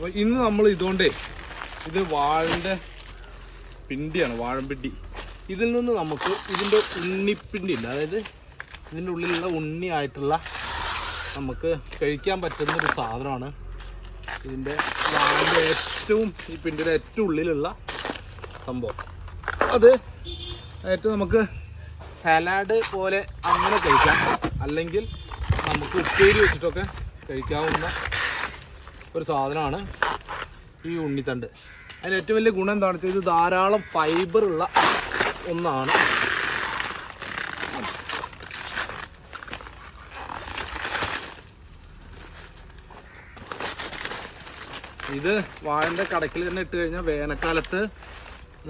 അപ്പോൾ ഇന്ന് നമ്മൾ ഇതുകൊണ്ടേ ഇത് വാഴന്റെ പിണ്ടിയാണ് വാഴമ്പിണ്ടി. ഇതിൽ നിന്ന് നമുക്ക് ഇതിന്റെ ഉണ്ണിപ്പിണ്ടി ഇല്ല. അതായത് ഇതിന്റെ ഉള്ളിലുള്ള ഉണ്ണിയായിട്ടുള്ള നമുക്ക് കഴിക്കാൻ പറ്റുന്ന ഒരു സാധനമാണ് ഇതിന്റെ വാഴന്റെ ഏറ്റവും ഈ പിണ്ടിയുടെ ഏറ്റവും ഉള്ളിലുള്ള സംഭവം. അത് ഏറ്റവും നമുക്ക് സലാഡ് പോലെ അങ്ങനെ കഴിക്കാം. അല്ലെങ്കിൽ നമുക്ക് ഉപ്പേരി വെച്ചിട്ടൊക്കെ കഴിക്കാവുന്ന ഒരു സാധനമാണ് ഈ ഉണ്ണിത്തണ്ട്. അതിന് ഏറ്റവും വലിയ ഗുണം എന്താണെന്ന് വെച്ചാൽ ഇത് ധാരാളം ഫൈബർ ഉള്ള ഒന്നാണ്. ഇത് വാഴന്റെ കടക്കിൽ തന്നെ ഇട്ട് കഴിഞ്ഞാൽ വേനൽക്കാലത്ത്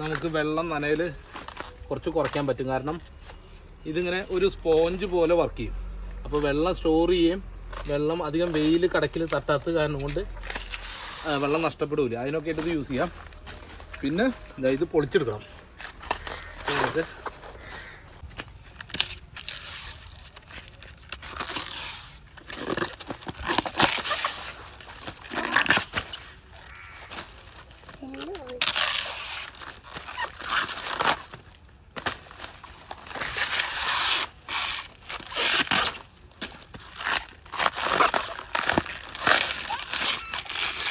നമുക്ക് വെള്ളം നനയിൽ കുറച്ച് കുറയ്ക്കാൻ പറ്റും. കാരണം ഇതിങ്ങനെ ഒരു സ്പോഞ്ച് പോലെ വർക്ക് ചെയ്യും. അപ്പോൾ വെള്ളം സ്റ്റോർ ചെയ്യും വെള്ളം അധികം വെയിൽ കടക്കിൽ തട്ടാത്ത കാരണം കൊണ്ട് വെള്ളം നഷ്ടപ്പെടില്ല അതിനൊക്കെ ആയിട്ട് ഇത് യൂസ് ചെയ്യാം. പിന്നെ ഇത് പൊളിച്ചെടുക്കണം.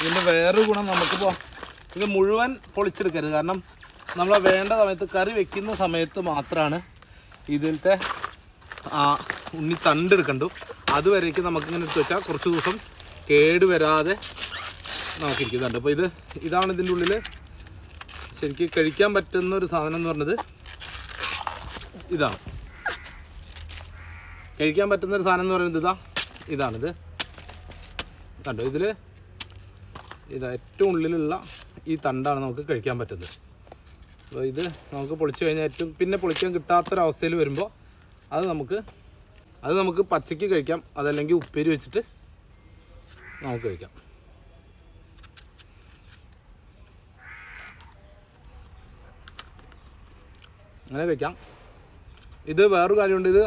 ഇതിന്റെ വേറൊരു ഗുണം നമുക്കിപ്പോൾ ഇത് മുഴുവൻ പൊളിച്ചെടുക്കരുത്. കാരണം നമ്മൾ വേണ്ട സമയത്ത് കറി വെക്കുന്ന സമയത്ത് മാത്രമാണ് ഇതിലത്തെ ഉണ്ണി തണ്ടെടുക്കണ്ടു. അതുവരേക്കും നമുക്കിങ്ങനെ എടുത്ത് വെച്ചാൽ കുറച്ച് ദിവസം കേട് വരാതെ നമുക്കിരിക്കുന്നുണ്ട് അപ്പോൾ ഇത് ഇതാണ് ഇതിന്റെ ഉള്ളിൽ ശരിക്കും കഴിക്കാൻ പറ്റുന്ന ഒരു സാധനം എന്ന് പറഞ്ഞത് ഇതാണ്. കഴിക്കാൻ പറ്റുന്ന ഒരു സാധനം എന്ന് പറയുന്നത് ഇതാ ഇതാണിത്. കണ്ടോ? ഇതിൽ ഇത് ഏറ്റവും ഉള്ളിലുള്ള ഈ തണ്ടാണ് നമുക്ക് കഴിക്കാൻ പറ്റുന്നത്. അപ്പോൾ ഇത് നമുക്ക് പൊളിച്ചു കഴിഞ്ഞാൽ ഏറ്റവും പിന്നെ പൊളിക്കാൻ കിട്ടാത്തൊരവസ്ഥയിൽ വരുമ്പോൾ അത് നമുക്ക് അത് നമുക്ക് പച്ചയ്ക്ക് കഴിക്കാം. അതല്ലെങ്കിൽ ഉപ്പേരി വെച്ചിട്ട് നമുക്ക് കഴിക്കാം. അങ്ങനെ കഴിക്കാം. ഇത് വേറൊരു കാര്യമുണ്ട്. ഇത്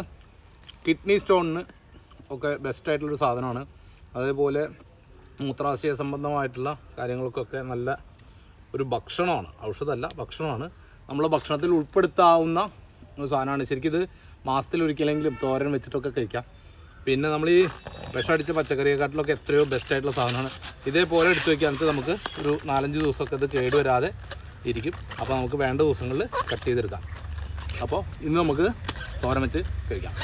കിഡ്നി സ്റ്റോണിന് ഒക്കെ ബെസ്റ്റ് ആയിട്ടുള്ളൊരു സാധനമാണ്. അതേപോലെ മൂത്രാശയ സംബന്ധമായിട്ടുള്ള കാര്യങ്ങൾക്കൊക്കെ നല്ല ഒരു ഭക്ഷണമാണ്. ഔഷധമല്ല ഭക്ഷണമാണ്. നമ്മൾ ഭക്ഷണത്തിൽ ഉൾപ്പെടുത്താവുന്ന ഒരു സാധനമാണ്. ശരിക്കും ഇത് മാസത്തിൽ ഒരിക്കലെങ്കിലും തോരൻ വെച്ചിട്ടൊക്കെ കഴിക്കാം. പിന്നെ നമ്മൾ ഈ വിഷമടിച്ച പച്ചക്കറിയെക്കാട്ടിലൊക്കെ എത്രയോ ബെസ്റ്റ് ആയിട്ടുള്ള സാധനമാണ്. ഇതേപോലെ എടുത്തു വയ്ക്കുകയാണെങ്കിൽ നമുക്ക് ഒരു നാലഞ്ച് ദിവസമൊക്കെ ഇത് കേടുവരാതെ ഇരിക്കും. അപ്പോൾ നമുക്ക് വേണ്ട ദിവസങ്ങളിൽ കട്ട് ചെയ്തെടുക്കാം. അപ്പോൾ ഇന്ന് നമുക്ക് തോരൻ വെച്ച് കഴിക്കാം.